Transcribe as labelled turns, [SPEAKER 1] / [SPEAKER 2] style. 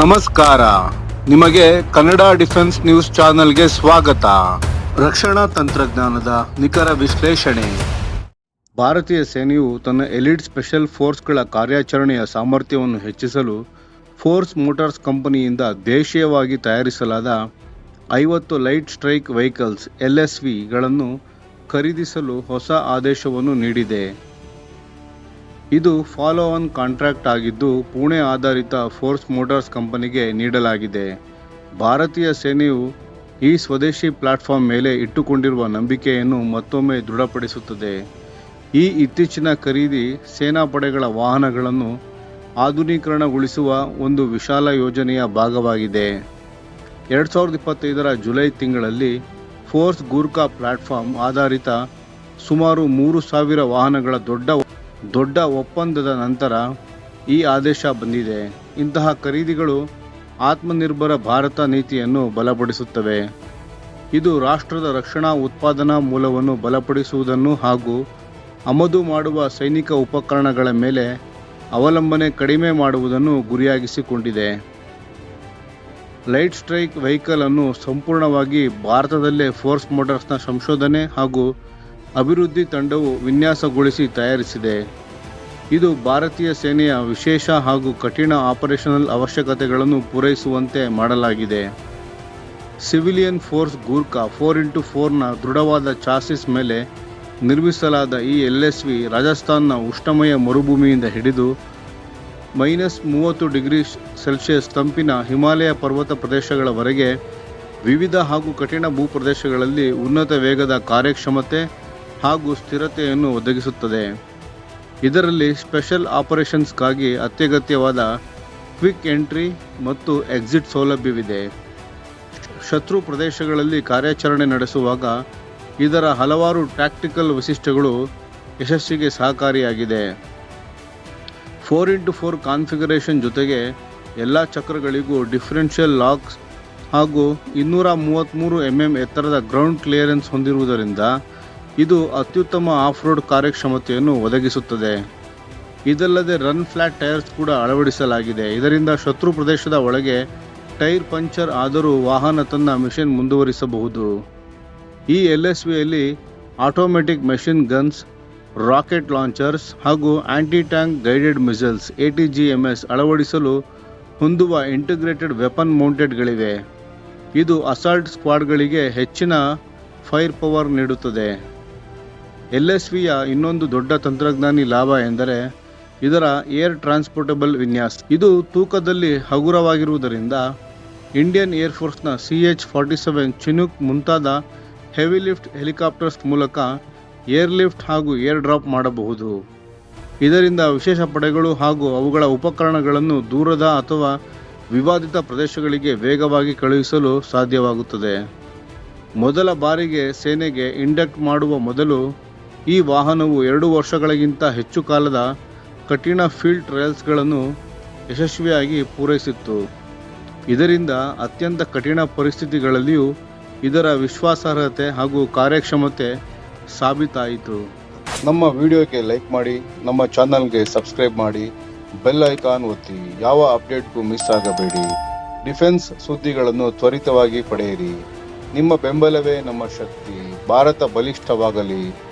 [SPEAKER 1] ನಮಸ್ಕಾರ. ನಿಮಗೆ Kannada defence news ಚಾನೆಲ್ಗೆ ಸ್ವಾಗತ. ರಕ್ಷಣಾ ತಂತ್ರಜ್ಞಾನದ ನಿಖರ ವಿಶ್ಲೇಷಣೆ. ಭಾರತೀಯ ಸೇನೆಯು ತನ್ನ ಎಲಿಟ್ ಸ್ಪೆಷಲ್ ಫೋರ್ಸ್ಗಳ ಕಾರ್ಯಾಚರಣೆಯ ಸಾಮರ್ಥ್ಯವನ್ನು ಹೆಚ್ಚಿಸಲು ಫೋರ್ಸ್ ಮೋಟಾರ್ಸ್ ಕಂಪನಿಯಿಂದ ದೇಶೀಯವಾಗಿ ತಯಾರಿಸಲಾದ ಐವತ್ತು light strike vehicles, L S ವಿಗಳನ್ನು ಖರೀದಿಸಲು ಹೊಸ ಆದೇಶವನ್ನು ನೀಡಿದೆ. ಇದು ಫಾಲೋ ಆನ್ ಕಾಂಟ್ರಾಕ್ಟ್ ಆಗಿದ್ದು ಪುಣೆ ಆಧಾರಿತ ಫೋರ್ಸ್ ಮೋಟಾರ್ಸ್ ಕಂಪನಿಗೆ ನೀಡಲಾಗಿದೆ. ಭಾರತೀಯ ಸೇನೆಯು ಈ ಸ್ವದೇಶಿ ಪ್ಲಾಟ್ಫಾರ್ಮ್ ಮೇಲೆ ಇಟ್ಟುಕೊಂಡಿರುವ ನಂಬಿಕೆಯನ್ನು ಮತ್ತೊಮ್ಮೆ ದೃಢಪಡಿಸುತ್ತದೆ. ಈ ಇತ್ತೀಚಿನ ಖರೀದಿ ಸೇನಾಪಡೆಗಳ ವಾಹನಗಳನ್ನು ಆಧುನೀಕರಣಗೊಳಿಸುವ ಒಂದು ವಿಶಾಲ ಯೋಜನೆಯ ಭಾಗವಾಗಿದೆ. ಎರಡು ಸಾವಿರದ ಇಪ್ಪತ್ತೈದರ ಜುಲೈ ತಿಂಗಳಲ್ಲಿ ಫೋರ್ಸ್ ಗೂರ್ಖಾ ಪ್ಲಾಟ್ಫಾರ್ಮ್ ಆಧಾರಿತ ಸುಮಾರು ಮೂರು ಸಾವಿರ ವಾಹನಗಳ ದೊಡ್ಡ ದೊಡ್ಡ ಒಪ್ಪಂದದ ನಂತರ ಈ ಆದೇಶ ಬಂದಿದೆ. ಇಂತಹ ಖರೀದಿಗಳು ಆತ್ಮನಿರ್ಭರ ಭಾರತ ನೀತಿಯನ್ನು ಬಲಪಡಿಸುತ್ತವೆ. ಇದು ರಾಷ್ಟ್ರದ ರಕ್ಷಣಾ ಉತ್ಪಾದನಾ ಮೂಲವನ್ನು ಬಲಪಡಿಸುವುದನ್ನು ಹಾಗೂ ಆಮದು ಮಾಡುವ ಸೈನಿಕ ಉಪಕರಣಗಳ ಮೇಲೆ ಅವಲಂಬನೆ ಕಡಿಮೆ ಮಾಡುವುದನ್ನು ಗುರಿಯಾಗಿಸಿಕೊಂಡಿದೆ. ಲೈಟ್ ಸ್ಟ್ರೈಕ್ ವೆಹಿಕಲ್ ಅನ್ನು ಸಂಪೂರ್ಣವಾಗಿ ಭಾರತದಲ್ಲೇ ಫೋರ್ಸ್ ಮೋಟರ್ಸ್ನ ಸಂಶೋಧನೆ ಹಾಗೂ ಅಭಿವೃದ್ಧಿ ತಂಡವು ವಿನ್ಯಾಸಗೊಳಿಸಿ ತಯಾರಿಸಿದೆ. ಇದು ಭಾರತೀಯ ಸೇನೆಯ ವಿಶೇಷ ಹಾಗೂ ಕಠಿಣ ಆಪರೇಷನಲ್ ಅವಶ್ಯಕತೆಗಳನ್ನು ಪೂರೈಸುವಂತೆ ಮಾಡಲಾಗಿದೆ. Civilian force Gurkha four into ಫೋರ್ನ ದೃಢವಾದ ಚಾಸಿಸ್ ಮೇಲೆ ನಿರ್ಮಿಸಲಾದ ಈ ಎಲ್ ಎಸ್ ವಿ ರಾಜಸ್ಥಾನ್ನ ಉಷ್ಣಮಯ ಮರುಭೂಮಿಯಿಂದ ಹಿಡಿದು ಮೈನಸ್ ಮೂವತ್ತು ಡಿಗ್ರಿ ಸೆಲ್ಸಿಯಸ್ ತಂಪಿನ ಹಿಮಾಲಯ ಪರ್ವತ ಪ್ರದೇಶಗಳವರೆಗೆ ವಿವಿಧ ಹಾಗೂ ಕಠಿಣ ಭೂಪ್ರದೇಶಗಳಲ್ಲಿ ಉನ್ನತ ವೇಗದ ಕಾರ್ಯಕ್ಷಮತೆ ಹಾಗೂ ಸ್ಥಿರತೆಯನ್ನು ಒದಗಿಸುತ್ತದೆ. ಇದರಲ್ಲಿ ಸ್ಪೆಷಲ್ ಆಪರೇಷನ್ಸ್ಗಾಗಿ ಅತ್ಯಗತ್ಯವಾದ ಕ್ವಿಕ್ ಎಂಟ್ರಿ ಮತ್ತು ಎಕ್ಸಿಟ್ ಸೌಲಭ್ಯವಿದೆ. ಶತ್ರು ಪ್ರದೇಶಗಳಲ್ಲಿ ಕಾರ್ಯಾಚರಣೆ ನಡೆಸುವಾಗ ಇದರ ಹಲವಾರು ಟ್ಯಾಕ್ಟಿಕಲ್ ವೈಶಿಷ್ಟ್ಯಗಳು ಯಶಸ್ಸಿಗೆ ಸಹಕಾರಿಯಾಗಿದೆ. ಫೋರ್ ಇಂಟು ಫೋರ್ ಕಾನ್ಫಿಗರೇಷನ್ ಜೊತೆಗೆ ಎಲ್ಲ ಚಕ್ರಗಳಿಗೂ ಡಿಫರೆನ್ಷಿಯಲ್ ಲಾಕ್ಸ್ ಹಾಗೂ ಇನ್ನೂರ ಮೂವತ್ತ್ಮೂರು ಎಂ ಎಂ ಎತ್ತರದ ಗ್ರೌಂಡ್ ಕ್ಲಿಯರೆನ್ಸ್ ಹೊಂದಿರುವುದರಿಂದ ಇದು ಅತ್ಯುತ್ತಮ ಆಫ್ ರೋಡ್ ಕಾರ್ಯಕ್ಷಮತೆಯನ್ನು ಒದಗಿಸುತ್ತದೆ. ಇದಲ್ಲದೆ ರನ್ ಫ್ಲಾಟ್ ಟೈರ್ಸ್ ಕೂಡ ಅಳವಡಿಸಲಾಗಿದೆ. ಇದರಿಂದ ಶತ್ರು ಪ್ರದೇಶದ ಒಳಗೆ ಟೈರ್ ಪಂಚರ್ ಆದರೂ ವಾಹನ ತನ್ನ ಮಿಷನ್ ಮುಂದುವರಿಸಬಹುದು. ಈ ಎಲ್ ಎಸ್ ವಿಯಲ್ಲಿ automatic machine guns, rocket launchers ಹಾಗೂ anti tank guided missiles A T G M S ಅಳವಡಿಸಲು ಹೊಂದುವ ಇಂಟಿಗ್ರೇಟೆಡ್ ವೆಪನ್ ಮೌಂಟೆಡ್ಗಳಿವೆ. ಇದು ಅಸಾಲ್ಟ್ ಸ್ಕ್ವಾಡ್ಗಳಿಗೆ ಹೆಚ್ಚಿನ ಫೈರ್ ಪವರ್ ನೀಡುತ್ತದೆ. ಎಲ್ ಎಸ್ ವಿಯ ಇನ್ನೊಂದು ದೊಡ್ಡ ತಂತ್ರಜ್ಞಾನಿ ಲಾಭ ಎಂದರೆ ಇದರ ಏರ್ ಟ್ರಾನ್ಸ್ಪೋರ್ಟಬಲ್ ವಿನ್ಯಾಸ. ಇದು ತೂಕದಲ್ಲಿ ಹಗುರವಾಗಿರುವುದರಿಂದ Indian ಏರ್ಫೋರ್ಸ್ನ C H forty seven Chinook ಮುಂತಾದ ಹೆವಿ ಲಿಫ್ಟ್ ಹೆಲಿಕಾಪ್ಟರ್ಸ್ ಮೂಲಕ ಏರ್ ಲಿಫ್ಟ್ ಹಾಗೂ ಏರ್ ಡ್ರಾಪ್ ಮಾಡಬಹುದು. ಇದರಿಂದ ವಿಶೇಷ ಪಡೆಗಳು ಹಾಗೂ ಅವುಗಳ ಉಪಕರಣಗಳನ್ನು ದೂರದ ಅಥವಾ ವಿವಾದಿತ ಪ್ರದೇಶಗಳಿಗೆ ವೇಗವಾಗಿ ಕಳುಹಿಸಲು ಸಾಧ್ಯವಾಗುತ್ತದೆ. ಮೊದಲ ಬಾರಿಗೆ ಸೇನೆಗೆ ಇಂಡಕ್ಟ್ ಮಾಡುವ ಮೊದಲು ಈ ವಾಹನವು ಎರಡು ವರ್ಷಗಳಿಗಿಂತ ಹೆಚ್ಚು ಕಾಲದ ಕಠಿಣ ಫೀಲ್ಡ್ ಟ್ರಯಲ್ಸ್ಗಳನ್ನು ಯಶಸ್ವಿಯಾಗಿ ಪೂರೈಸಿತ್ತು. ಇದರಿಂದ ಅತ್ಯಂತ ಕಠಿಣ ಪರಿಸ್ಥಿತಿಗಳಲ್ಲಿಯೂ ಇದರ ವಿಶ್ವಾಸಾರ್ಹತೆ ಹಾಗೂ ಕಾರ್ಯಕ್ಷಮತೆ ಸಾಬೀತಾಯಿತು. ನಮ್ಮ ವಿಡಿಯೋಗೆ ಲೈಕ್ ಮಾಡಿ, ನಮ್ಮ ಚಾನಲ್ಗೆ ಸಬ್ಸ್ಕ್ರೈಬ್ ಮಾಡಿ, ಬೆಲ್ ಐಕಾನ್ ಒತ್ತಿ, ಯಾವ ಅಪ್ಡೇಟ್ಗೂ ಮಿಸ್ ಆಗಬೇಡಿ. ಡಿಫೆನ್ಸ್ ಸುದ್ದಿಗಳನ್ನು ತ್ವರಿತವಾಗಿ ಪಡೆಯಿರಿ. ನಿಮ್ಮ ಬೆಂಬಲವೇ ನಮ್ಮ ಶಕ್ತಿ. ಭಾರತ ಬಲಿಷ್ಠವಾಗಲಿ.